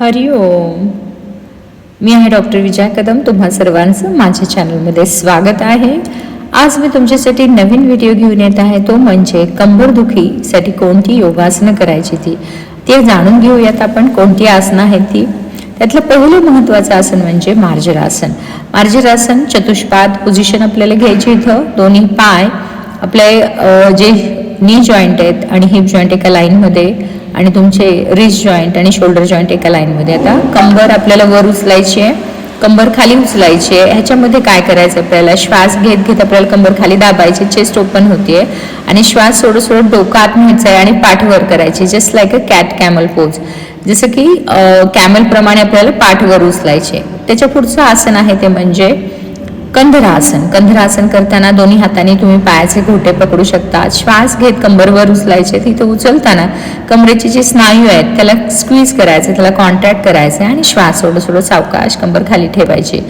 हरिओम मी आहे डॉक्टर विजय कदम. तुम्हा सर्वांचं माझ्या चॅनलमध्ये स्वागत आहे. आज मी तुमच्यासाठी नवीन व्हिडिओ घेऊन येत आहे. तो म्हणजे कंबरदुखीसाठी कोणती योगासनं करायची ती. ते जाणून घेऊयात आपण कोणती आसनं आहेत ती. त्यातलं पहिलं महत्त्वाचं आसन म्हणजे मार्जरासन. मार्जरासन चतुष्पाद पोझिशन आपल्याला घ्यायची इथं. दोन्ही पाय आपले जे नी जॉईंट आहेत आणि हिप जॉईंट एका लाईनमध्ये आणि तुमचे रिस्ट जॉईंट आणि शोल्डर जॉईंट एका लाईनमध्ये आता कंबर आपल्याला वर उचलायची आहे. कंबर खाली उचलायची आहे. ह्याच्यामध्ये काय करायचं आपल्याला? श्वास घेत घेत आपल्याला कंबर खाली दाबायची चेस्ट ओपन होते आणि श्वास सोडत सोडत डोकं आत न्यायचं आहे आणि पाठ वर करायची just like a cat camel pose जसं की कॅमलप्रमाणे आपल्याला पाठ वर उचलायचे त्याच्या पुढचं आसन आहे ते म्हणजे कंधरासन. कंधरासन करताना दोन्ही हाताने तुम्ही पायाचे घोटे पकडू शकता. श्वास घेत कंबरवर उचलायचे. तिथं उचलताना कमरेचे जे स्नायू आहेत त्याला स्क्वीज करायचे त्याला कॉन्ट्रॅक्ट करायचे आणि श्वास सोडत सोडत सावकाश कंबर खाली ठेवायची.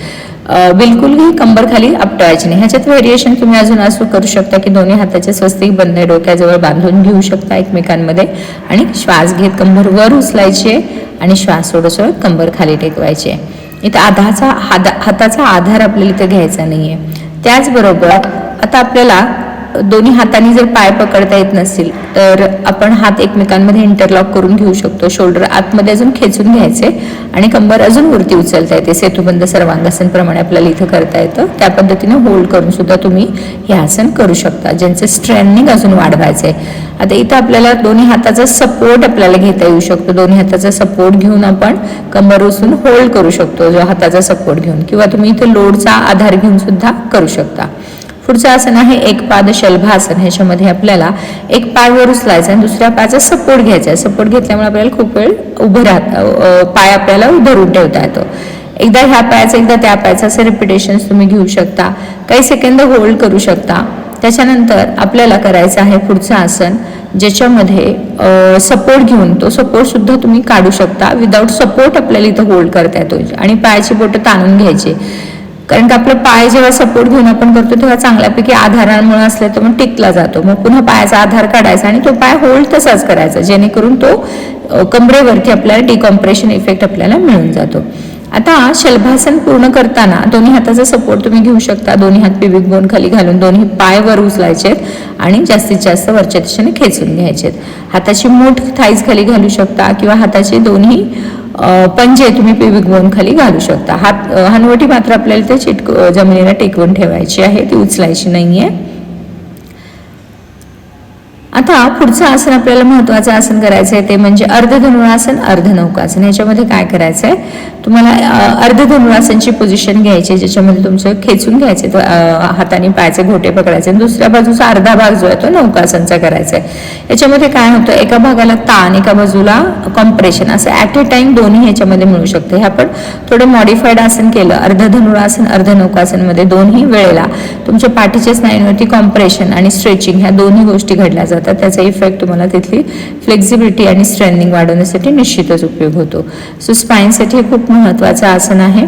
बिलकुलही कंबर खाली आपटवायची नाही. ह्याच्यात व्हेरिएशन तुम्ही अजून असं करू शकता की दोन्ही हाताचे स्वस्तिक बंद डोक्याजवळ बांधून घेऊ शकता एकमेकांमध्ये आणि श्वास घेत कंबर वर उचलायचे आणि श्वास सोडत सोडत कंबर खाली टेकवायचे. इथं आधाचा हादा हाताचा आधार आपल्याला इथं घ्यायचा नाही आहे त्याचबरोबर आता आपल्याला दोन्ही हाताने जर पाय पकडता येत नसतील तर आपण हात एकमेकांमध्ये इंटरलॉक करून घेऊ शकतो. शोल्डर आतमध्ये अजून खेचून घ्यायचे आणि कंबर अजून वरती उचलता येते. सेतुबंद सर्वांगासन प्रमाणे आपल्याला इथं करता येतं. त्या पद्धतीने होल्ड करून सुद्धा तुम्ही हे आसन करू शकता ज्यांचं स्ट्रेनिंग अजून वाढवायचं आहे आता इथं आपल्याला दोन्ही हाताचा सपोर्ट आपल्याला घेता येऊ शकतो. दोन्ही हाताचा सपोर्ट घेऊन आपण कंबर उचलून होल्ड करू शकतो जो हाताचा सपोर्ट घेऊन. किंवा तुम्ही इथं लोडचा आधार घेऊन सुद्धा करू शकता. पुढचं आसन आहे एक पाद शलभासन ह्याच्यामध्ये आपल्याला एक पाय वर उचलायचा आणि दुसऱ्या पायाचा सपोर्ट घ्यायचा. सपोर्ट घेतल्यामुळे आपल्याला खूप वेळ उभं राहत पाय आपल्याला उभरून ठेवता येतो. एकदा ह्या पायाचं एकदा त्या पायाचं असे रिपिटेशन तुम्ही घेऊ शकता. काही सेकंद होल्ड करू शकता. त्याच्यानंतर आपल्याला करायचं आहे पुढचं आसन ज्याच्यामध्ये सपोर्ट घेऊन तो सपोर्ट सुद्धा तुम्ही काढू शकता. विदाऊट सपोर्ट आपल्याला इथं होल्ड करता येतो. आणि पायाची बोटं ताणून घ्यायची. कारण का आपला पाय जेव्हा सपोर्ट घेऊन आपण करतो तेव्हा चांगल्यापैकी आधारांमुळे असले तर मग टिकला जातो. मग पुन्हा पायाचा आधार काढायचा आणि तो पाय होल्ड तसाच करायचा जेणेकरून तो कमरेवरती आपल्याला डिकॉम्प्रेशन इफेक्ट आपल्याला मिळून जातो. आता शलभासन पूर्ण करताना दोन्ही हाताचा सपोर्ट तुम्ही घेऊ शकता. दोन्ही हात पिविक बोन खाली घालून दोन्ही पाय वर उचलायचे आणि जास्तीत जास्त वरच्या दिशेने खेचून घ्यायचे हाताची मूठ थाईज खाली घालू शकता किंवा हाताचे दोन्ही पंजे तुम्ही पिविक बोन खाली घालू शकता. हात हनवटी मात्र आपल्याला ते चिटक जमिनीला टेकवून ठेवायची आहे. ती उचलायची नाहीये. आता पुढचं आसन आपल्याला महत्वाचं आसन करायचं आहे ते म्हणजे अर्धधनुरासन अर्धनौकासन. याच्यामध्ये काय करायचं आहे तुम्हाला अर्ध अर्धधनुरासनची पोझिशन घ्यायची ज्याच्यामध्ये तुमचं खेचून घ्यायचे हाताने पायाचे घोटे पकडायचे आणि दुसऱ्या बाजूचा अर्धा भाग जो आहे तो नौकासनचा करायचा आहे. याच्यामध्ये काय होतं एका भागाला ताण एका बाजूला कॉम्प्रेशन असं ॲट ए टाइम दोन्ही ह्याच्यामध्ये मिळू शकतं. हे आपण थोडं मॉडिफाईड आसन केलं अर्ध धनुवासन अर्ध नौकासनमध्ये दोन्ही वेळेला तुमच्या पाठीच्या स्नायूंवरती कॉम्प्रेशन आणि स्ट्रेचिंग ह्या दोन्ही गोष्टी घडल्या जातात. त्याचा इफेक्ट तुम्हाला तिथली फ्लेक्झिबिलिटी आणि स्ट्रेंनिंग वाढवण्यासाठी निश्चितच उपयोग होतो. सो स्पाईनसाठी हे खूप महत्त्वाचं आसन आहे.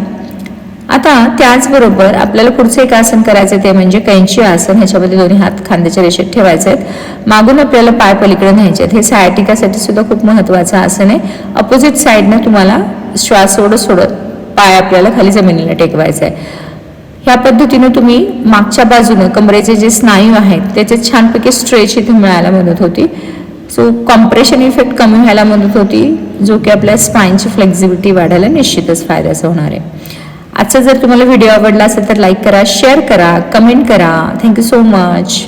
आता त्याचबरोबर आपल्याला पुढचं एक आसन करायचं ते म्हणजे कैंची आसन. ह्याच्यामध्ये दोन्ही हात खांद्याच्या रेषेत ठेवायचे आहेत. मागून आपल्याला पाय पलीकडे न्यायचे आहेत. हे सायटिकासाठी सुद्धा खूप महत्त्वाचं आसन आहे. अपोजिट साईडनं तुम्हाला श्वास सोडत सोडत पाय आपल्याला खाली जमिनीला टेकवायचा आहे ह्या पद्धतीनं तुम्ही मागच्या बाजूनं कमरेचे जे स्नायू आहेत त्याचे छानपैकी स्ट्रेच इथे मिळायला मदत होती. सो कॉम्प्रेशन इफेक्ट कमी व्हायला मदत होती. जो की आपल्या स्पाईनची फ्लेक्झिबिलिटी वाढायला निश्चितच फायद्याचा होणार आहे. आजचा जर तुम्हाला व्हिडिओ आवडला असेल तर लाईक करा शेअर करा कमेंट करा. Thank you so much